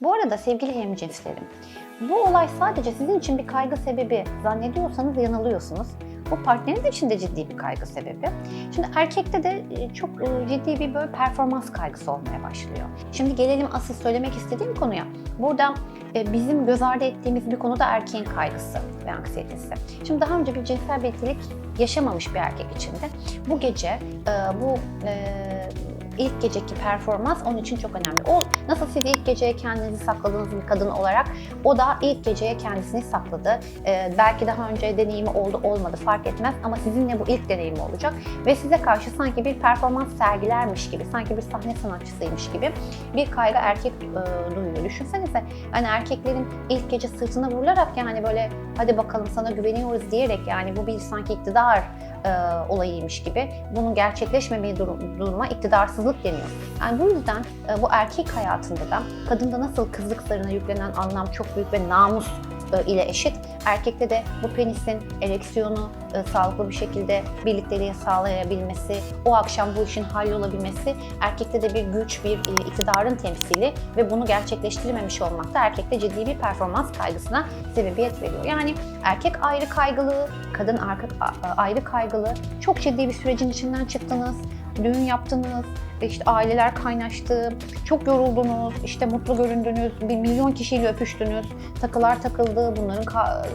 Bu arada sevgili hemcinslerim, bu olay sadece sizin için bir kaygı sebebi zannediyorsanız yanılıyorsunuz. Bu partneriniz için de ciddi bir kaygı sebebi. Şimdi erkekte de e, çok e, ciddi bir böyle performans kaygısı olmaya başlıyor. Şimdi gelelim asıl söylemek istediğim konuya. Burada e, bizim göz ardı ettiğimiz bir konu da erkeğin kaygısı ve anksiyetesi. Şimdi daha önce bir cinsel birliktelik yaşamamış bir erkek için de bu gece bu ilk geceki performans onun için çok önemli. O nasıl siz ilk geceye kendinizi sakladığınız bir kadın olarak o da ilk geceye kendisini sakladı. Ee, belki daha önce deneyimi oldu olmadı fark etmez ama sizinle bu ilk deneyimi olacak ve size karşı sanki bir performans sergilermiş gibi, sanki bir sahne sanatçısıymış gibi bir kaygı erkek e, duyuyor. Düşünsenize hani erkeklerin ilk gece sırtına vurularak yani böyle hadi bakalım sana güveniyoruz diyerek yani bu bir sanki iktidar e, olayıymış gibi bunun gerçekleşmemeye durum, duruma iktidarsızlık deniyor. Yani bu yüzden e, bu erkek hayatında da kadında nasıl kızlık zarına yüklenen anlam çok büyük ve namus ile eşit. Erkekte de bu penisin ereksiyonu e, sağlıklı bir şekilde birlikteliğe sağlayabilmesi, o akşam bu işin hallolabilmesi erkekte de bir güç, bir e, iktidarın temsili ve bunu gerçekleştirememiş olmak da erkekte ciddi bir performans kaygısına sebebiyet veriyor. Yani erkek ayrı kaygılı, kadın arka, ayrı kaygılı. Çok ciddi bir sürecin içinden çıktınız, düğün yaptınız, işte aileler kaynaştı, çok yoruldunuz, işte mutlu göründünüz, bir milyon kişiyle öpüştünüz, takılar takıldı, bunların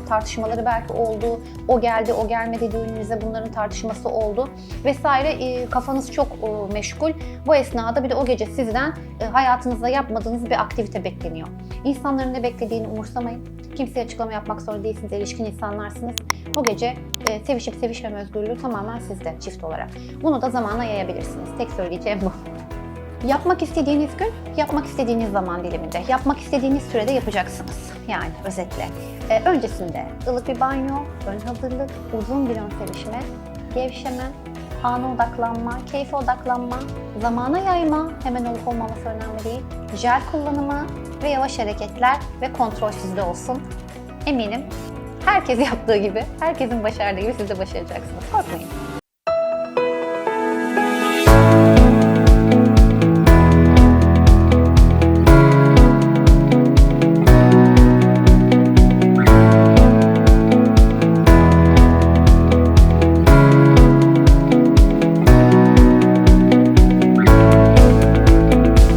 tartışmaları belki oldu, o geldi, o gelmedi düğününüze bunların tartışması oldu vesaire. E, kafanız çok e, meşgul. Bu esnada bir de o gece sizden e, hayatınızda yapmadığınız bir aktivite bekleniyor. İnsanların ne beklediğini umursamayın. Kimseye açıklama yapmak zorunda değilsiniz, erişkin insanlarsınız. O gece sevişip sevişmeme özgürlüğü tamamen sizde çift olarak. Bunu da zamana yayabilirsiniz. Tek söyleyeceğim bu. Yapmak istediğiniz gün, yapmak istediğiniz zaman diliminde, yapmak istediğiniz sürede yapacaksınız. Yani özetle. Ee, öncesinde ılık bir banyo, ön hazırlık, uzun bir ön sevişme, gevşeme, ana odaklanma, keyfe odaklanma, zamana yayma, hemen olup olmaması önemli değil, jel kullanımı ve yavaş hareketler ve kontrol sizde olsun. Eminim herkes yaptığı gibi, herkesin başardığı gibi siz de başaracaksınız. Korkmayın.